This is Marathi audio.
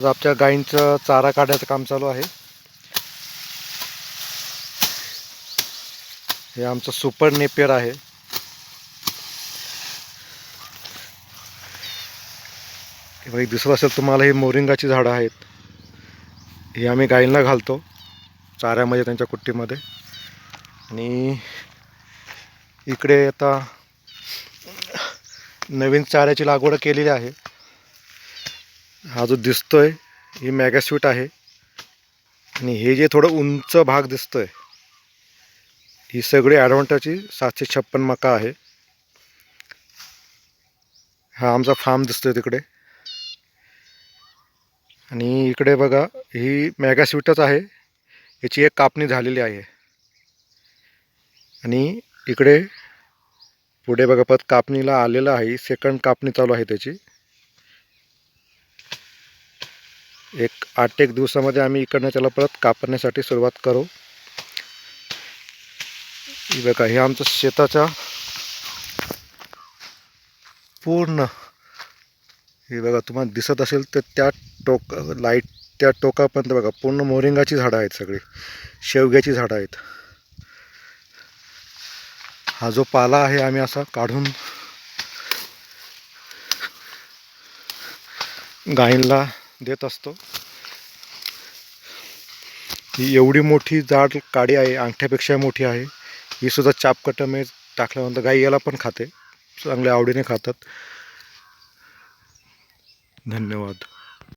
आज आमच्या गायींचं चारा काढायचं काम चालू आहे. हे आमचं सुपर नेपियर आहे. हे बघा, दिसत असेल तुम्हाला ही मोरिंगाची झाडं आहेत. हे आम्ही गायींना घालतो चाऱ्यामध्ये त्यांच्या कुट्टीमध्ये. आणि इकडे आता नवीन चाऱ्याची लागवड केलेली आहे. हा जो दिसतोय ही मॅगास्वीट आहे. आणि हे जे थोडं उंच भाग दिसतोय ही सगळी ॲडव्हान्टाची सातशे छप्पन मका आहे. हा आमचा फार्म दिसतोय तिकडे. आणि इकडे बघा ही मॅगास्वीटच आहे. याची एक कापणी झालेली आहे. आणि इकडे पुढे बघा परत कापणीला आलेलं आहे. सेकंड कापणी चालू आहे त्याची. एक आठ एक दिवसामध्ये आम्ही इकडनं त्याला परत कापण्यासाठी सुरुवात करू. ही बघा हे आमचं शेताच्या पूर्ण हे बघा तुम्हाला दिसत असेल तर त्या टोक लाइट त्या टोकापर्यंत बघा पूर्ण मोरिंगाची झाडं आहेत सगळी. शेवग्याची झाडं आहेत. हा जो पाला आहे आम्ही असा काढून गायींला देत असतो. ही एवढी मोठी जाड काडी आहे अंगठ्यापेक्षा मोठी आहे. ही सुद्धा चापकटमे टाकल्यानंतर गाई याला पण खाते. चांगल्या आवडीने खातात. धन्यवाद.